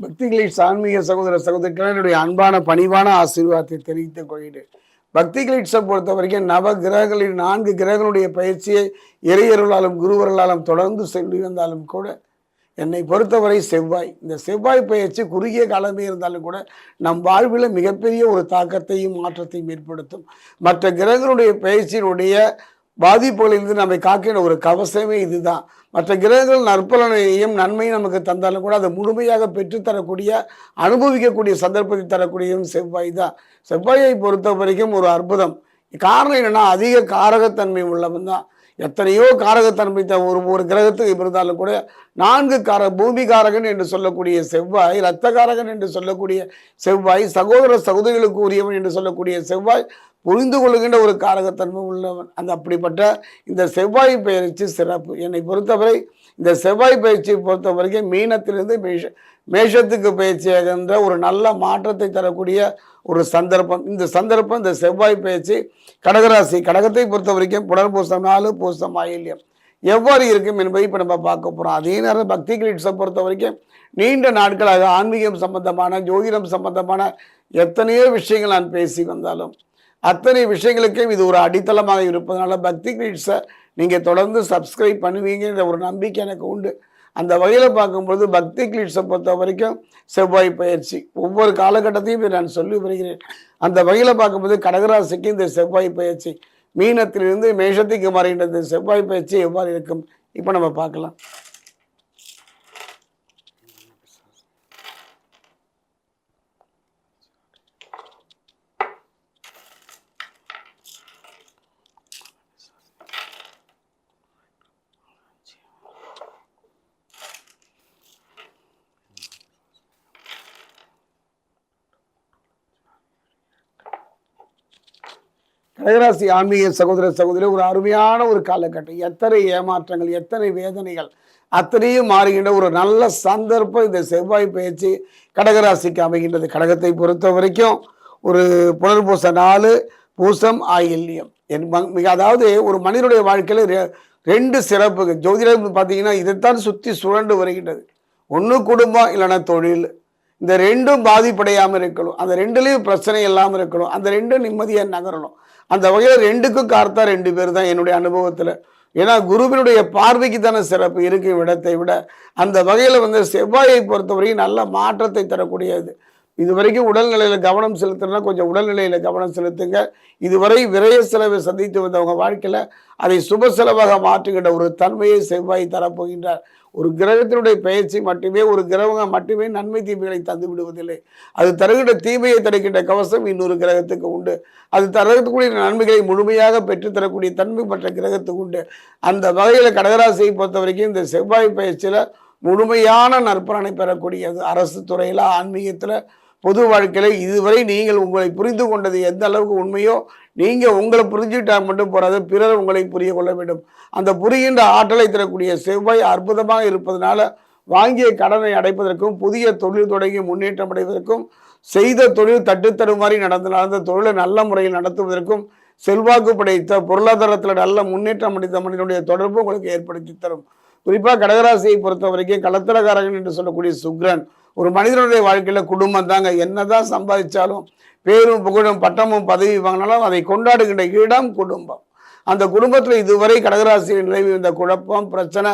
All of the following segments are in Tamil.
பக்திகளின் ஆன்மீக சகோதர சகோதரிகள் என்னுடைய அன்பான பணிவான ஆசீர்வாதத்தை தெரிவித்துக் கொள்கிறேன். பக்தி கிளீட்ஸை பொறுத்த வரைக்கும் நவ கிரகங்களின் நான்கு கிரகங்களுடைய பயிற்சியை இறையருளாலும் குருவர்களாலும் தொடர்ந்து சென்று வந்தாலும் கூட என்னை பொறுத்தவரை செவ்வாய். இந்த செவ்வாய் பயிற்சி குறுகிய காலமே இருந்தாலும் கூட நம் வாழ்வில் மிகப்பெரிய ஒரு தாக்கத்தையும் மாற்றத்தையும் ஏற்படுத்தும். மற்ற கிரகங்களுடைய பயிற்சியினுடைய பாதிப்புகளிலிருந்து நம்மை காக்கிற ஒரு கவசமே இதுதான். மற்ற கிரகங்கள் நற்பலனையும் நன்மையும் நமக்கு தந்தாலும் கூட அதை முழுமையாக பெற்றுத்தரக்கூடிய அனுபவிக்கக்கூடிய சந்தர்ப்பத்தை தரக்கூடியவும் செவ்வாய் தான். செவ்வாயை பொறுத்த வரைக்கும் ஒரு அற்புதம். காரணம் என்னென்னா அதிக காரகத்தன்மை உள்ளவன் தான். எத்தனையோ காரகத்தன்மை த- ஒரு ஒரு கிரகத்துக்கு இருந்தாலும் கூட நான்கு கார பூமி காரகன் என்று சொல்லக்கூடிய செவ்வாய் இரத்த காரகன் என்று சொல்லக்கூடிய செவ்வாய் சகோதர சகோதரிகளுக்கு உரியவன் என்று சொல்லக்கூடிய செவ்வாய் புரிந்து கொள்கின்ற ஒரு காரகத்தன்மை உள்ளவன். அந்த அப்படிப்பட்ட இந்த செவ்வாய் பயிற்சி சிறப்பு. என்னை பொறுத்தவரை இந்த செவ்வாய் பயிற்சியை பொறுத்த வரைக்கும் மீனத்திலிருந்து மேஷ மேஷத்துக்கு பயிற்சியாகின்ற ஒரு நல்ல மாற்றத்தை தரக்கூடிய ஒரு சந்தர்ப்பம். இந்த சந்தர்ப்பம் இந்த செவ்வாய் பயிற்சி கடகராசி கடகத்தை பொறுத்த வரைக்கும் புனர்பூசம் நாலு பூசம் ஆயில்யம் எவ்வாறு இருக்கும் என்பதை இப்போ நம்ம பார்க்க போகிறோம் அதே நேரம் பக்தி கிரீட்ஸை பொறுத்த வரைக்கும் நீண்ட நாட்களாக ஆன்மீகம் சம்பந்தமான ஜோதிடம் சம்பந்தமான எத்தனையோ விஷயங்கள் நான் பேசி வந்தாலும் அத்தனை விஷயங்களுக்கும் இது ஒரு அடித்தளமாக இருப்பதனால பக்தி கிரீட்ஸை நீங்கள் தொடர்ந்து சப்ஸ்கிரைப் பண்ணுவீங்கன்ற ஒரு நம்பிக்கை எனக்கு உண்டு. அந்த வகையில் பார்க்கும்பொழுது பக்தி கிளீட்ஸை பொறுத்த வரைக்கும் செவ்வாய் பயிற்சி. ஒவ்வொரு காலகட்டத்தையும் நான் சொல்லி வருகிறேன். அந்த வகையில் பார்க்கும்போது கடகராசிக்கு இந்த செவ்வாய் பயிற்சி மீனத்திலிருந்து மேஷத்துக்கு மாறுகின்ற இந்த செவ்வாய் பயிற்சி எவ்வாறு இருக்கும்? இப்போ நம்ம பார்க்கலாம். கடகராசி ஆன்மீக சகோதர சகோதரி ஒரு அருமையான ஒரு காலகட்டம். எத்தனை ஏமாற்றங்கள் எத்தனை வேதனைகள் அத்தனையும் மாறுகின்ற ஒரு நல்ல சந்தர்ப்பம் இந்த செவ்வாய் பயிற்சி கடகராசிக்கு அமைகின்றது. கடகத்தை பொறுத்த வரைக்கும் ஒரு புனர்பூச நாலு பூசம் ஆயில்யம். என் மிக அதாவது ஒரு மனிதனுடைய வாழ்க்கையில் ரெ- ரெண்டு சிறப்புகள். ஜோதிடம் பார்த்தீங்கன்னா இதைத்தான் சுற்றி சுழண்டு வருகின்றது. ஒன்று குடும்பம் இல்லைன்னா தொழில். இந்த ரெண்டும் பாதிப்படையாமல் இருக்கணும். அந்த ரெண்டுலேயும் பிரச்சனை இல்லாமல் இருக்கணும். அந்த ரெண்டும் நிம்மதியாக நகரணும். அந்த வகையில் ரெண்டுக்கும் கார்த்தா ரெண்டு பேர் தான் என்னுடைய அனுபவத்தில். ஏன்னா குருவினுடைய பார்வைக்கு தானே சிறப்பு இருக்கும் இடத்தை விட அந்த வகையில் வந்து செவ்வாயை பொறுத்தவரையும் நல்ல மாற்றத்தை தரக்கூடியது. இது வரைக்கும் உடல்நிலையில் கவனம் செலுத்தணும்னா கொஞ்சம் உடல்நிலையில் கவனம் செலுத்துங்க. இதுவரை விரய செலவை சந்தித்து வந்தவங்க வாழ்க்கையில் அதை சுப செலவாக மாற்றுகின்ற ஒரு தன்மையை செவ்வாய் தரப்போகின்றார். ஒரு கிரகத்தினுடைய பயிற்சி மட்டுமே ஒரு கிரகம் மட்டுமே நன்மை தீமைகளை தந்து விடுவதில்லை. அது தருகின்ற தீமையை தடுக்கின்ற கவசம் இன்னொரு கிரகத்துக்கு உண்டு. அது தரக்கூடிய நன்மைகளை முழுமையாக பெற்றுத்தரக்கூடிய தன்மை மற்ற கிரகத்துக்கு உண்டு. அந்த வகையில் கடகராசியை பொறுத்த வரைக்கும் இந்த செவ்வாய் பயிற்சியில் முழுமையான நற்பலனை பெறக்கூடியது அரசு துறையில் ஆன்மீகத்தில் பொது வாழ்க்கையில் இதுவரை நீங்கள் உங்களை புரிந்து கொண்டது எந்த அளவுக்கு உண்மையோ நீங்கள் உங்களை புரிஞ்சுக்கிட்டா மட்டும் போறாது பிறர் உங்களை புரிய கொள்ள வேண்டும். அந்த புரிகின்ற ஆற்றலை தரக்கூடிய செவ்வாய் அற்புதமாக இருப்பதனால வாங்கிய கடனை அடைப்பதற்கும் புதிய தொழில் தொடங்கி முன்னேற்றம் அடைவதற்கும் செய்த தொழில் தட்டுத்தடுமாறி நடந்த நடந்த தொழிலை நல்ல முறையில் நடத்துவதற்கும் செல்வாக்கு படைத்த பொருளாதாரத்தில் நல்ல முன்னேற்றம் அடைந்த மனிதனுடைய தொடர்பு உங்களுக்கு ஏற்படுத்தி தரும். குறிப்பாக கடகராசியை பொறுத்த வரைக்கும் கலத்திரகாரகன் என்று சொல்லக்கூடிய சுக்ரன் ஒரு மனிதனுடைய வாழ்க்கையில் குடும்பம் தாங்க. என்னதான் சம்பாதிச்சாலும் பேரும் புகழும் பட்டமும் பதவி வாங்கினாலும் அதை கொண்டாடுகின்ற இடம் குடும்பம். அந்த குடும்பத்தில் இதுவரை கடகராசியில் நிலவி இருந்த குழப்பம் பிரச்சனை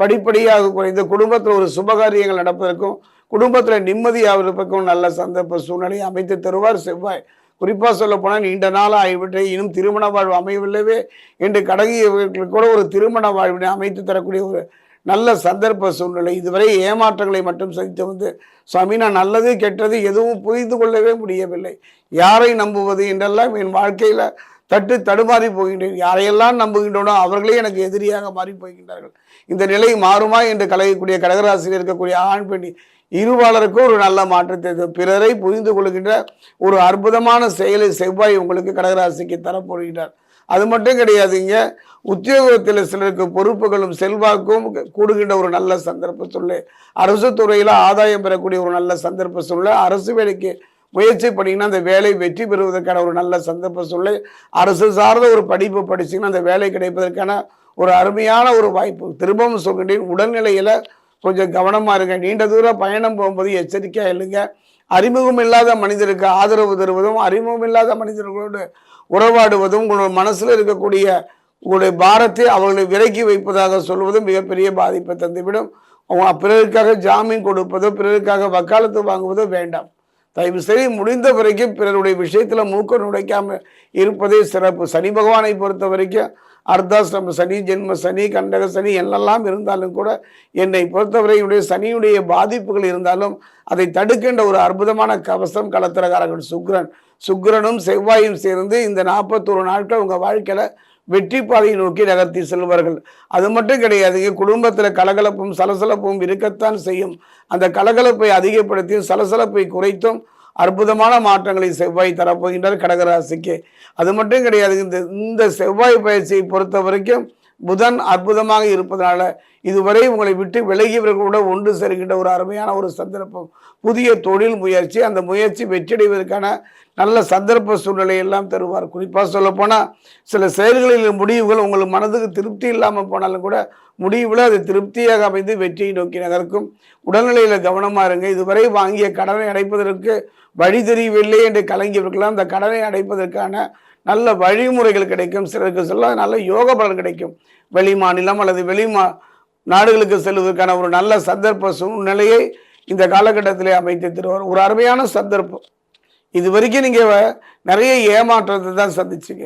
படிப்படியாக குறைந்து குடும்பத்தில் ஒரு சுபகாரியங்கள் நடப்பதற்கும் குடும்பத்தில் நிம்மதியாக இருப்பதற்கும் நல்ல சந்தர்ப்ப சூழ்நிலையை அமைத்து தருவார் செவ்வாய். குறிப்பாக சொல்ல போனால் நீண்ட நாள் ஆகிவிட்டு இன்னும் திருமண வாழ்வு அமையவில்லைவே என்று கடகியவர்களுக்கு கூட ஒரு திருமண வாழ்வினை அமைத்து தரக்கூடிய ஒரு நல்ல சந்தர்ப்ப சூழ்நிலை. இதுவரை ஏமாற்றங்களை மட்டும் சந்தித்து வந்து சுவாமி நான் நல்லது கெட்டது எதுவும் புரிந்து கொள்ளவே முடியவில்லை. யாரை நம்புவது? என்றெல்லாம் என் வாழ்க்கையில் தட்டு தடுமாறி போகின்றேன். யாரையெல்லாம் நம்புகின்றனோ அவர்களே எனக்கு எதிரியாக மாறி போகின்றார்கள். இந்த நிலை மாறுமா என்று கலையக்கூடிய கடகராசியில் இருக்கக்கூடிய ஆண் பெண் இருவாளருக்கும் ஒரு நல்ல மாற்றத்தை பிறரை புரிந்து கொள்கின்ற ஒரு அற்புதமான செயலை செவ்வாய் உங்களுக்கு கடகராசிக்கு தரப்போகிறார் அது மட்டும் கிடையாதுங்க. உத்தியோகத்தில் சிலருக்கு பொறுப்புகளும் செல்வாக்கும் கூடுகின்ற ஒரு நல்ல சந்தர்ப்ப சூழ்நிலை. அரசு துறையில் ஆதாயம் பெறக்கூடிய ஒரு நல்ல சந்தர்ப்ப சூழ்நிலை. அரசு வேலைக்கு முயற்சி பண்ணிங்கன்னா அந்த வேலை வெற்றி பெறுவதற்கான ஒரு நல்ல சந்தர்ப்ப சூழ்நிலை. அரசு சார்ந்த ஒரு படிப்பு படிச்சிங்கன்னா அந்த வேலை கிடைப்பதற்கான ஒரு அருமையான ஒரு வாய்ப்பு. திரும்பவும் சொல்கின்றேன் உடல்நிலையில் கொஞ்சம் கவனமாக இருங்க. நீண்ட தூரம் பயணம் போகும்போது எச்சரிக்கையாக இல்லைங்க அறிமுகம் இல்லாத மனிதருக்கு ஆதரவு தருவதும் அறிமுகம் இல்லாத மனிதர்களோடு உறவாடுவதும் உங்களோட மனசில் இருக்கக்கூடிய உங்களுடைய பாரத்தை அவர்களை விலக்கி வைப்பதாக சொல்வதும் மிகப்பெரிய பாதிப்பை தந்துவிடும். அவங்க பிறருக்காக ஜாமீன் கொடுப்பதோ பிறருக்காக வக்காலத்து வாங்குவதோ வேண்டாம். தயவு செய்து முடிந்த வரைக்கும் பிறருடைய விஷயத்தில் மூக்க நுழைக்காமல் இருப்பதே சிறப்பு. சனி பகவானை பொறுத்த வரைக்கும் அர்த்தாசிரம சனி ஜென்ம சனி கண்டக சனி என்னெல்லாம் இருந்தாலும் கூட என்னை பொறுத்தவரை என்னுடைய சனியுடைய பாதிப்புகள் இருந்தாலும் அதை தடுக்கின்ற ஒரு அற்புதமான கவசம் கலத்திரகாரர்கள் சுக்ரன். சுக்ரனும் செவ்வாயும் சேர்ந்து இந்த நாற்பத்தோரு நாட்கள் உங்கள் வாழ்க்கையில் வெற்றி பாதையை நோக்கி நகர்த்தி செல்வார்கள். அது மட்டும் கிடையாது குடும்பத்தில் கலகலப்பும் சலசலப்பும் இருக்கத்தான் செய்யும். அந்த கலகலப்பை அதிகப்படுத்தியும் சலசலப்பை குறைத்தும் அற்புதமான மாற்றங்களை செவ்வாய் தரப்போகின்றார் கடகராசிக்கு. அது மட்டும் கிடையாது இந்த இந்த செவ்வாய் பயிற்சியை பொறுத்த வரைக்கும் புதன் அற்புதமாக இருப்பதனால இதுவரை உங்களை விட்டு விலகியவர்களோட ஒன்று சேர்கின்ற ஒரு அருமையான ஒரு சந்தர்ப்பம். புதிய தொழில் முயற்சி அந்த முயற்சி வெற்றியடைவதற்கான நல்ல சந்தர்ப்ப சூழ்நிலை எல்லாம் தருவார். குறிப்பாக சொல்லப்போனால் சில செயல்களில் முடிவுகள் உங்களுக்கு மனதுக்கு திருப்தி இல்லாமல் போனாலும் கூட முடிவில் அது திருப்தியாக அமைந்து வெற்றியை நோக்கி நகர்க்கும். உடல்நிலையில் கவனமாக இருங்க. இதுவரை வாங்கிய கடனை அடைப்பதற்கு வழி தெரியவில்லை என்று கலங்கியவர்களாம் அந்த கடனை அடைப்பதற்கான நல்ல வழிமுறைகள் கிடைக்கும். சிலருக்கு சொல்ல நல்ல யோக பலன் கிடைக்கும். வெளி மாநிலம் அல்லது வெளி மா நாடுகளுக்கு செல்வதற்கான ஒரு நல்ல சந்தர்ப்ப சூழ்நிலையை இந்த காலகட்டத்திலே அமைத்து தருவார். ஒரு அருமையான சந்தர்ப்பம். இது வரைக்கும் நீங்கள் நிறைய ஏமாற்றத்தை தான் சந்திச்சீங்க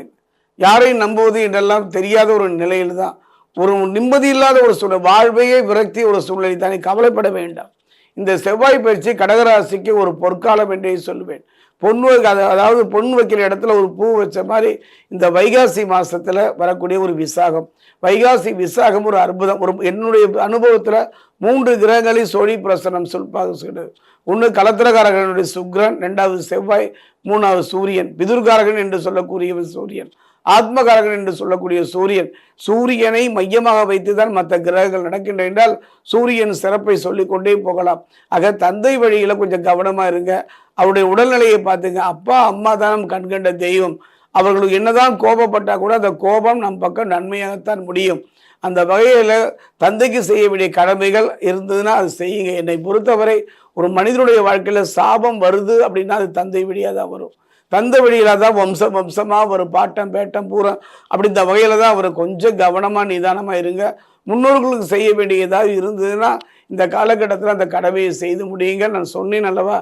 யாரையும் நம்புவது என்றெல்லாம் தெரியாத ஒரு நிலையில் தான் ஒரு நிம்மதி இல்லாத ஒரு சூழ்நிலை வாழ்வையே விரக்தி ஒரு சூழ்நிலை தானே கவலைப்பட வேண்டாம். இந்த செவ்வாய் பயிற்சி கடகராசிக்கு ஒரு பொற்காலம் என்றே சொல்லுவேன். பொன் வைக்க அதாவது பொன் வைக்கிற இடத்துல ஒரு பூ வச்ச மாதிரி இந்த வைகாசி மாதத்தில் வரக்கூடிய ஒரு விசாகம். வைகாசி விசாகம் ஒரு அற்புதம். ஒரு என்னுடைய அனுபவத்தில் மூன்று கிரகங்களில் சோழி பிரசனம் சொல்பாக சொல்கிறது ஒன்று கலத்திரகாரகனுடைய சுக்ரன் ரெண்டாவது செவ்வாய் மூணாவது சூரியன் பிதுர்காரகன் என்று சொல்லக்கூடியவன் சூரியன். ஆத்மகாரகன் என்று சொல்லக்கூடிய சூரியன். சூரியனை மையமாக வைத்துதான் மற்ற கிரகங்கள் நடக்கின்றன என்றால் சூரியன் சிறப்பை சொல்லிக்கொண்டே போகலாம். ஆக தந்தை வழியில் கொஞ்சம் கவனமாக இருங்க. அவருடைய உடல்நிலையை பார்த்துங்க. அப்பா அம்மா தான் கண்கண்ட தெய்வம். அவர்களுக்கு என்னதான் கோபப்பட்டால் கூட அந்த கோபம் நம் பக்கம் நன்மையாகத்தான் முடியும். அந்த வகையில் தந்தைக்கு செய்ய வேண்டிய கடமைகள் இருந்ததுன்னா அது செய்யுங்க. என்னை பொறுத்தவரை ஒரு மனிதனுடைய வாழ்க்கையில் சாபம் வருது அப்படின்னா அது தந்தை வழியாக தான் வரும். தந்த வழியில் தான் வம்சம் வம்சமாக ஒரு பாட்டம் பேட்டம் பூரம் அப்படி இந்த வகையில் தான் அவர் கொஞ்சம் கவனமாக நிதானமாக இருங்க. முன்னோர்களுக்கு செய்ய வேண்டியதாக இருந்ததுன்னா இந்த காலகட்டத்தில் அந்த கடமையை செய்து முடியுங்க நான் சொன்னேன் அல்லவா?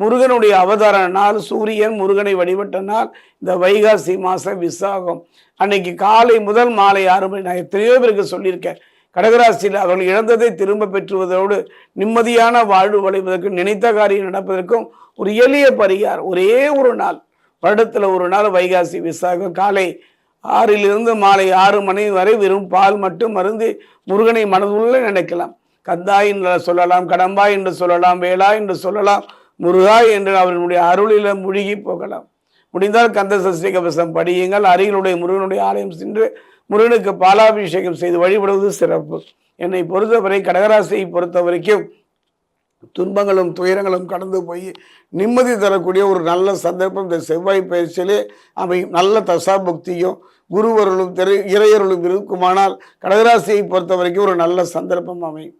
முருகனுடைய அவதார நாள் சூரியன் முருகனை வழிபட்ட நாள் இந்த வைகாசி மாதம் விசாகம். அன்னைக்கு காலை முதல் மாலை ஆறு மணி நான் எத்தனையோ பேருக்கு சொல்லியிருக்கேன். கடகராசியில் அவர்கள் இழந்ததை திரும்ப பெற்றுவதோடு நிம்மதியான வாழ்வு வளைவதற்கும் நினைத்த காரியம் நடப்பதற்கும் ஒரு எளிய பரிகார் ஒரே ஒரு நாள். வருடத்தில் ஒரு நாள் வைகாசி விசாகம். காலை ஆறிலிருந்து மாலை ஆறு மணி வரை வெறும் பால் மட்டும் மருந்து முருகனை மனதுள்ள நினைக்கலாம். கந்தாய் என்று சொல்லலாம் கடம்பா என்று சொல்லலாம் வேளா என்று சொல்லலாம் முருகா என்று அவர்களுடைய அருளில் மூழ்கி போகலாம். முடிந்தால் கந்த சஷ்டி கவசம் படியுங்கள். அருகிலுடைய முருகனுடைய ஆலயம் சென்று முருகனுக்கு பாலாபிஷேகம் செய்து வழிபடுவது சிறப்பு. என்னை பொறுத்தவரை கடகராசியை பொறுத்த வரைக்கும் துன்பங்களும் துயரங்களும் கடந்து போய் நிம்மதி தரக்கூடிய ஒரு நல்ல சந்தர்ப்பம் இந்த செவ்வாய் பயிற்சியிலே அமையும். நல்ல தசாபக்தியும் குருவருளும் திரை இறையருளும் இருக்குமானால் கடகராசியை பொறுத்த வரைக்கும் ஒரு நல்ல சந்தர்ப்பம் அமையும்.